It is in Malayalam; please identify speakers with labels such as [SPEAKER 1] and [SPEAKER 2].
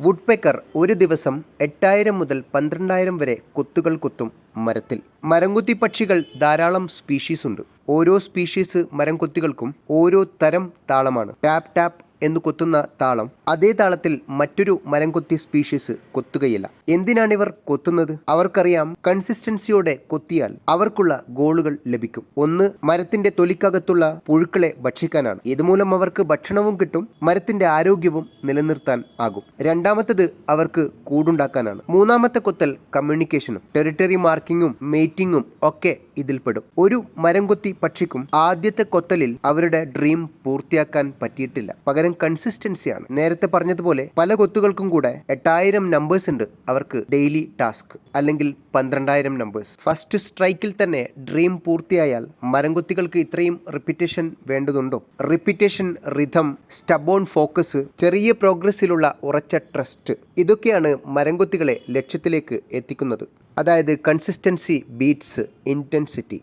[SPEAKER 1] വുഡ്പെക്കർ ഒരു ദിവസം എട്ടായിരം മുതൽ പന്ത്രണ്ടായിരം വരെ കൊത്തുകൾ കൊത്തും മരത്തിൽ. മരംകൊത്തി പക്ഷികൾ ധാരാളം സ്പീഷീസ് ഉണ്ട് ഓരോ സ്പീഷീസ് മരംകൊത്തികൾക്കും ഓരോ തരം താളമാണ്. ടാപ് ടാപ്പ് എന്ന് കൊത്തുന്ന താളം. അതേ താളത്തിൽ മറ്റൊരു മരംകൊത്തി സ്പീഷീസ് കൊത്തുകയില്ല. എന്തിനാണിവർ കൊത്തുന്നത്? അവർക്കറിയാം കൺസിസ്റ്റൻസിയോടെ കൊത്തിയാൽ അവർക്കുള്ള ഗോളുകൾ ലഭിക്കും. ഒന്ന് മരത്തിന്റെ തൊലിക്കകത്തുള്ള പുഴുക്കളെ ഭക്ഷിക്കാനാണ്. ഇതുമൂലം അവർക്ക് ഭക്ഷണവും കിട്ടും മരത്തിന്റെ ആരോഗ്യവും നിലനിർത്താൻ ആകും. രണ്ടാമത്തത് അവർക്ക് കൂടുണ്ടാക്കാനാണ്. മൂന്നാമത്തെ കൊത്തൽ കമ്മ്യൂണിക്കേഷനും ടെറിട്ടറി മാർക്കിങ്ങും മേറ്റിങ്ങും ഒക്കെ ഇതിൽപ്പെടും. ഒരു മരംകൊത്തി പക്ഷിക്കും ആദ്യത്തെ കൊത്തലിൽ അവരുടെ ഡ്രീം പൂർത്തിയാക്കാൻ പറ്റിയിട്ടില്ല. പകരം കൺസിസ്റ്റൻസിയാണ് നേരത്തെ പറഞ്ഞതുപോലെ പല കൊത്തുകൾക്കും കൂടെ എട്ടായിരം നമ്പേഴ്സ് ഉണ്ട് അവർക്ക് ഡെയിലി ടാസ്ക് അല്ലെങ്കിൽ പന്ത്രണ്ടായിരം നമ്പേഴ്സ് ഫസ്റ്റ് സ്ട്രൈക്കിൽ തന്നെ ഡ്രീം പൂർത്തിയായാൽ മരംകൊത്തികൾക്ക് ഇത്രയും റിപ്പിറ്റേഷൻ വേണ്ടതുണ്ടോ? റിപ്പിറ്റേഷൻ റിഥം സ്റ്റബോൺ ഫോക്കസ് ചെറിയ പ്രോഗ്രസ്സിലുള്ള ഉറച്ച ട്രസ്റ്റ് ഇതൊക്കെയാണ് മരംകൊത്തികളെ ലക്ഷ്യത്തിലേക്ക് എത്തിക്കുന്നത്. അതായത് കൺസിസ്റ്റൻസി ബീറ്റ്സ് ഇന്റൻസിറ്റി